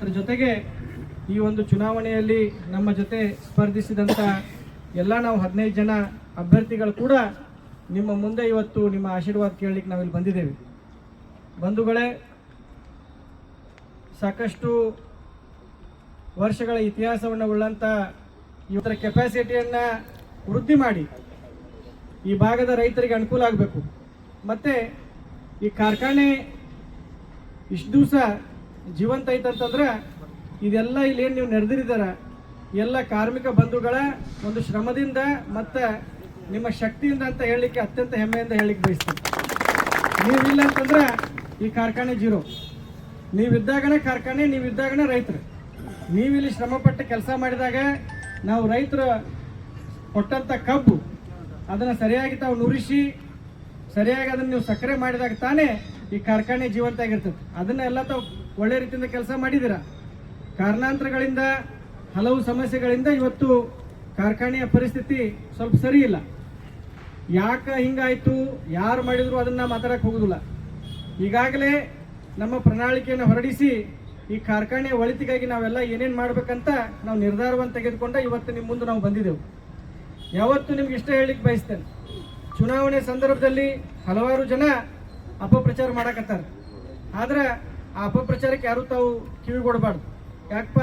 ಅದರ ಜೊತೆಗೆ ಈ ಒಂದು ಚುನಾವಣೆಯಲ್ಲಿ ನಮ್ಮ ಜೊತೆ ಸ್ಪರ್ಧಿಸಿದಂಥ ಎಲ್ಲ ನಾವು ಹದಿನೈದು ಜನ ಅಭ್ಯರ್ಥಿಗಳು ಕೂಡ ನಿಮ್ಮ ಮುಂದೆ ಇವತ್ತು ನಿಮ್ಮ ಆಶೀರ್ವಾದ ಕೇಳಲಿಕ್ಕೆ ನಾವಿಲ್ಲಿ ಬಂದಿದ್ದೇವೆ. ಬಂಧುಗಳೇ, ಸಾಕಷ್ಟು ವರ್ಷಗಳ ಇತಿಹಾಸವನ್ನು ಉಳ್ಳಂಥ ಇವತ್ತರ ಕೆಪಾಸಿಟಿಯನ್ನು ವೃದ್ಧಿ ಮಾಡಿ ಈ ಭಾಗದ ರೈತರಿಗೆ ಅನುಕೂಲ ಆಗಬೇಕು. ಮತ್ತು ಈ ಕಾರ್ಖಾನೆ ಇಷ್ಟು ದಿವಸ ಜೀವಂತ ಐತಂತಂದ್ರೆ ಇದೆಲ್ಲ ಇಲ್ಲಿ ಏನು ನೀವು ನೆರೆದಿರಿದ್ದಾರೆ ಎಲ್ಲ ಕಾರ್ಮಿಕ ಬಂಧುಗಳ ಒಂದು ಶ್ರಮದಿಂದ ಮತ್ತು ನಿಮ್ಮ ಶಕ್ತಿಯಿಂದ ಅಂತ ಹೇಳಲಿಕ್ಕೆ ಅತ್ಯಂತ ಹೆಮ್ಮೆಯಿಂದ ಹೇಳಲಿಕ್ಕೆ ಬಯಸ್ತೀನಿ. ನೀವಿಲ್ಲ ಅಂತಂದ್ರೆ ಈ ಕಾರ್ಖಾನೆ ಜೀರೋ. ನೀವಿದ್ದಾಗನೇ ಕಾರ್ಖಾನೆ, ನೀವಿದ್ದಾಗನೇ ರೈತರು. ನೀವಿಲ್ಲಿ ಶ್ರಮಪಟ್ಟು ಕೆಲಸ ಮಾಡಿದಾಗ ನಾವು ರೈತರು ಕೊಟ್ಟಂಥ ಕಬ್ಬು ಅದನ್ನು ಸರಿಯಾಗಿ ತಾವು ನುರಿಸಿ, ಸರಿಯಾಗಿ ಅದನ್ನು ನೀವು ಸಕ್ಕರೆ ಮಾಡಿದಾಗ ತಾನೇ ಈ ಕಾರ್ಖಾನೆ ಜೀವಂತ ಆಗಿರ್ತದೆ. ಅದನ್ನೆಲ್ಲ ತಾವು ಒಳ್ಳೆ ರೀತಿಯಿಂದ ಕೆಲಸ ಮಾಡಿದ್ದೀರ? ಕಾರಣಾಂತರಗಳಿಂದ, ಹಲವು ಸಮಸ್ಯೆಗಳಿಂದ ಇವತ್ತು ಕಾರ್ಖಾನೆಯ ಪರಿಸ್ಥಿತಿ ಸ್ವಲ್ಪ ಸರಿ ಇಲ್ಲ ಯಾಕೆ ಹಿಂಗಾಯ್ತು? ಯಾರು ಮಾಡಿದ್ರು ಅದನ್ನ ಮಾತಾಡಕ್ಕೆ ಹೋಗೋದಿಲ್ಲ. ಈಗಾಗಲೇ ನಮ್ಮ ಪ್ರಣಾಳಿಕೆಯನ್ನು ಹೊರಡಿಸಿ ಈ ಕಾರ್ಖಾನೆಯ ಒಳಿತಿಗಾಗಿ ನಾವೆಲ್ಲ ಏನೇನು ಮಾಡ್ಬೇಕಂತ ನಾವು ನಿರ್ಧಾರವನ್ನು ತೆಗೆದುಕೊಂಡ ಇವತ್ತು ನಿಮ್ಮ ಮುಂದೆ ನಾವು ಬಂದಿದ್ದೆವು. ಯಾವತ್ತು ನಿಮ್ಗೆ ಇಷ್ಟ ಹೇಳಿಕ್ಕೆ ಬಯಸ್ತೇನೆ. ಚುನಾವಣೆ ಸಂದರ್ಭದಲ್ಲಿ ಹಲವಾರು ಜನ ಅಪಪ್ರಚಾರ ಮಾಡಕತ್ತಾರೆ. ಆದ್ರೆ ಆ ಅಪಪ್ರಚಾರಕ್ಕೆ ಯಾರು ತಾವು ಕಿವಿ ಕೊಡಬಾರ್ದು ಯಾಕಪ್ಪ